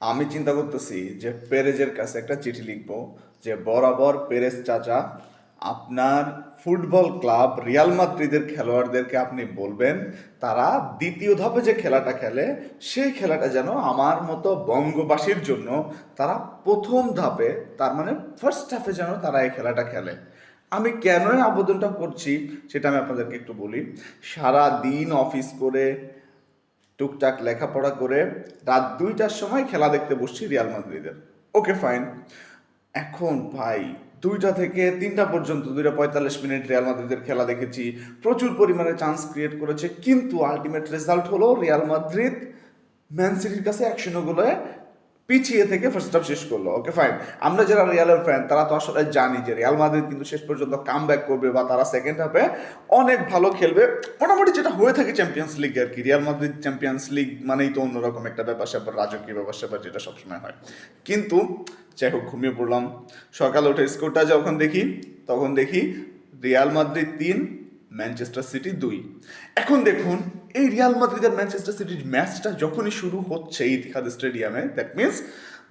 আমি চিন্তা করতেছি যে পেরেজের কাছে একটা চিঠি লিখব যে, বরাবর পেরেজ চাচা, আপনার ফুটবল ক্লাব রিয়াল মাদ্রিদের খেলোয়াড়দেরকে আপনি বলবেন, তারা দ্বিতীয় ধাপে যে খেলাটা খেলে, সেই খেলাটা যেন আমার মতো বঙ্গবাসীর জন্য তারা প্রথম ধাপে, তার মানে ফার্স্ট হাফে যেন তারা এই খেলাটা খেলে। আমি কেন আবেদনটা করছি সেটা আমি আপনাদেরকে একটু বলি। সারা দিন অফিস করে টুকটাক লেখাপড়া করে রাত দুইটার সময় খেলা দেখতে বসছি রিয়াল মাদ্রিদের। Okay, fine. এখন ভাই, দুইটা থেকে তিনটা পর্যন্ত, দুইটা পঁয়তাল্লিশ মিনিট রিয়াল মাদ্রিদের খেলা দেখেছি। প্রচুর পরিমাণে চান্স ক্রিয়েট করেছে, কিন্তু আলটিমেট রেজাল্ট হলো রিয়াল মাদ্রিদ ম্যান সিটির কাছে একশো গোলে পিছিয়ে থেকে ফার্স্ট হাফ শেষ করল। ওকে ফাইন আমরা যারা রিয়ালের ফ্যান তারা তো আসলে জানি যে রিয়াল মাদ্রিদ কিন্তু শেষ পর্যন্ত কাম ব্যাক করবে বা তারা সেকেন্ড হাফে অনেক ভালো খেলবে। মোটামুটি যেটা হয়ে থাকে চ্যাম্পিয়ন্স লিগ আর কি। রিয়াল মাদ্রিদ চ্যাম্পিয়ন্স লিগ মানেই তো অন্যরকম একটা ব্যাপার স্যাপার রাজকীয় ব্যাপার স্যাপার যেটা সবসময় হয়। কিন্তু যাই হোক, ঘুমিয়ে পড়লাম। সকালে উঠে স্কোরটা যখন দেখি, তখন দেখি রিয়াল মাদ্রিদ তিন ম্যানচেস্টার সিটি দুই। এখন দেখুন এই রিয়াল মাদ্রিদ আর ম্যানচেস্টার সিটির ম্যাচটা যখনই শুরু হচ্ছে ইতিহাদ স্টেডিয়ামে দ্যাট মিনস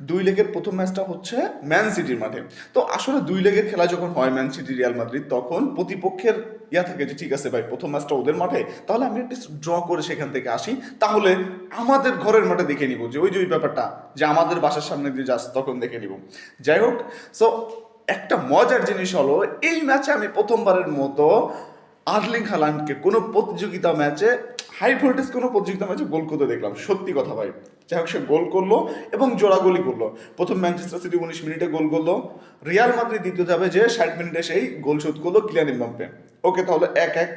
দুই লেগের প্রথম ম্যাচটা হচ্ছে ম্যান সিটির মাঠে। তো আসলে দুই লেগের খেলা যখন হয় ম্যান সিটি রিয়াল মাদ্রিদ তখন প্রতিপক্ষের ইয়া থাকে যে, ঠিক আছে ভাই, প্রথম ম্যাচটা ওদের মাঠে, তাহলে আমি একটা ড্র করে সেখান থেকে আসি। তাহলে আমাদের ঘরের মাঠে দেখে নিব। যে ওই যে ওই ব্যাপারটা, যে আমাদের বাসার সামনে দিয়ে যাস তখন দেখে নিব। যাই হোক সো একটা মজার জিনিস হলো, এই ম্যাচে আমি প্রথমবারের মতো আর্লিং হালান্ডকে কোনো প্রতিযোগিতা ম্যাচে হাই ভোল্টেজ কোনো প্রতিযোগিতা ম্যাচে গোল করতে দেখলাম। সত্যি কথা ভাই। যাই হোক, সে গোল করল এবং জোড়া গোলই করল। প্রথম ম্যানচেস্টার সিটি উনিশ মিনিটে গোল করল। রিয়াল মাদ্রিদ দ্বিতীয় যাবে যে ষাট মিনিটে সেই গোল শোধ করল কিলিয়ান ইমবাপ্পে ওকে, তাহলে এক এক।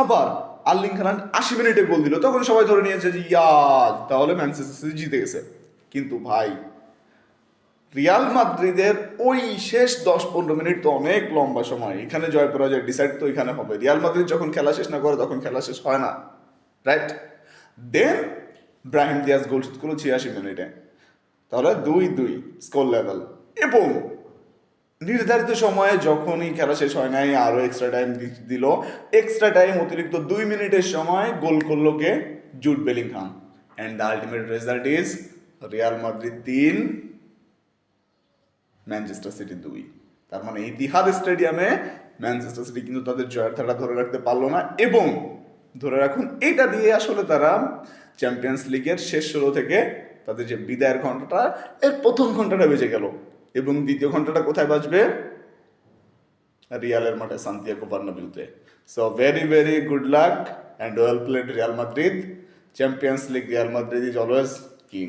আবার আর্লিং হালান্ড আশি মিনিটে গোল দিল। তখন সবাই ধরে নিয়েছে যে ইয়াদ তাহলে ম্যানচেস্টার সিটি জিতে গেছে। কিন্তু ভাই, রিয়াল মাদ্রিদের ওই শেষ দশ পনেরো মিনিট তো অনেক লম্বা সময়। এখানে জয় পরাজয় ডিসাইড তো এখানে হবে। রিয়াল মাদ্রিদ যখন খেলা শেষ না করে, তখন খেলা শেষ হয় না। Right then Brahim Diaz goal shoot করল ছিয়াশি মিনিটে। তাহলে দুই দুই স্কোর লেভেল এবং নির্ধারিত সময়ে যখনই খেলা শেষ হয় নাই আরও এক্সট্রা টাইম দিল। এক্সট্রা টাইম অতিরিক্ত দুই মিনিটের সময় গোল করল কে? Jude Bellingham and the ultimate result is Real Madrid তিন ম্যানচেস্টার সিটি দুই। তার মানে ইতিহাদ স্টেডিয়ামে ম্যানচেস্টার সিটি কিন্তু তাদের জয়ের ধারা ধরে রাখতে পারল না। এবং ধরে রাখুন, এটা দিয়ে আসলে তারা চ্যাম্পিয়ন্স লিগের শেষ ষোলো থেকে তাদের যে বিদায়ের ঘন্টাটা এর প্রথম ঘন্টাটা বেজে গেল। এবং দ্বিতীয় ঘন্টাটা কোথায় বাজবে? রিয়ালের মাঠে Santiago বার্নাবিউতে so very very good luck and well played Real Madrid champions league Real Madrid is always king